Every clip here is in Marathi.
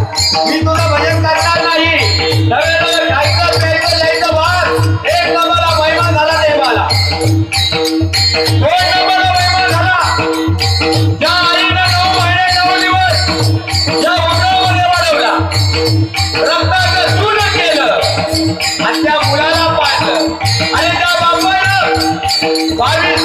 मी तुला भजन करणार नाही. नवे नवे खायचं प्यायचं जायचं भाग एक नंबरला महिमा झाला नाही मला दोन नंबरला महिमा झाला. ज्या आईनं नऊ महिने नऊ दिवस ज्या उठामध्ये वाढवला रक्ताचं चून केलं आणि त्या मुलाला पाहिलं आणि त्या बापानं बावीस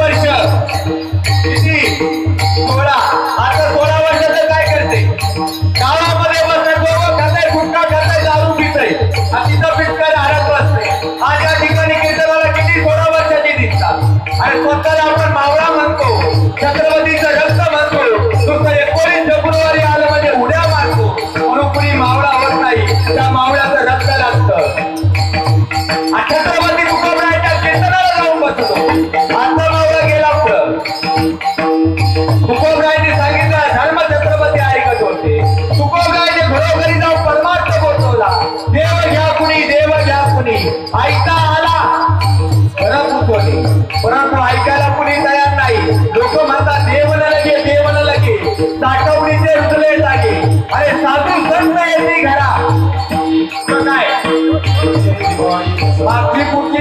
वर्ष. किती? आता सोळा काय करते? गावामध्ये खाताय खाताय दारू तिथं पिटकर हरत बसते. ठिकाणी कीर्तनाला किती सोळा वर्षाची दिसतात? आणि स्वतःला आपण मावळा म्हणतो छत्रपतीचं रक्त म्हणतो तुमचं एकोणीस फेब्रुवारी आलं म्हणजे उड्या मारतो. म्हणून कुणी मावळा होत नाही. त्या मावळ्याचं रक्त लागतं. छत्रपती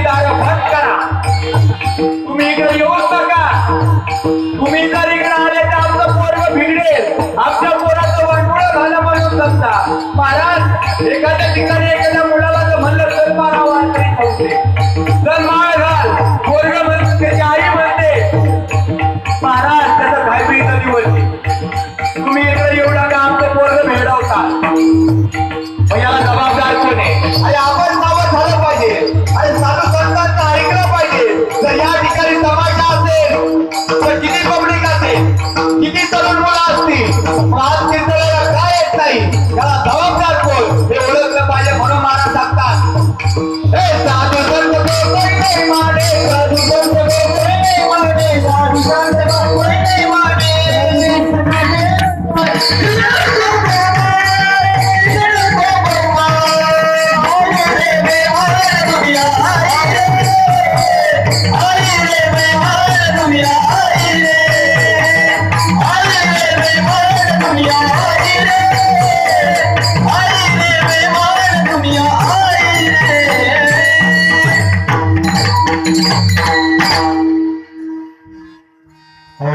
जागा भाग करा. तुम्ही इकडे येऊच नका. तुम्ही जर इकडे आले तर आमचं पोरग बिघडेल. आमच्या पोराचं वाटपुळ झालं म्हणून समजा. महाराज एखाद्या ठिकाणी एखाद्या मुलाला जर म्हणलं तर मारा वाटते तर माळ घाल पोरग म्हणून त्याची आई म्हणते महाराज त्याचं घायबी नदी तुम्ही इकडे येऊ नका आमचं पोरग भेडवता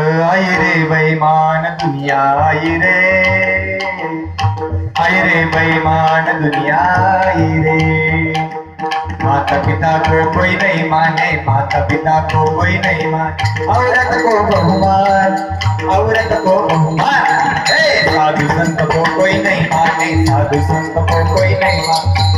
आई रे बैमान दुनिया आई रे. बैमान दुनिया आई माता पिता को कोई नहीं माने माता पिता को कोई नहीं माने. औरत को बहुमान औरत को बहुमान. साधु संत को कोई नहीं माने साधु संत को कोई नहीं माने.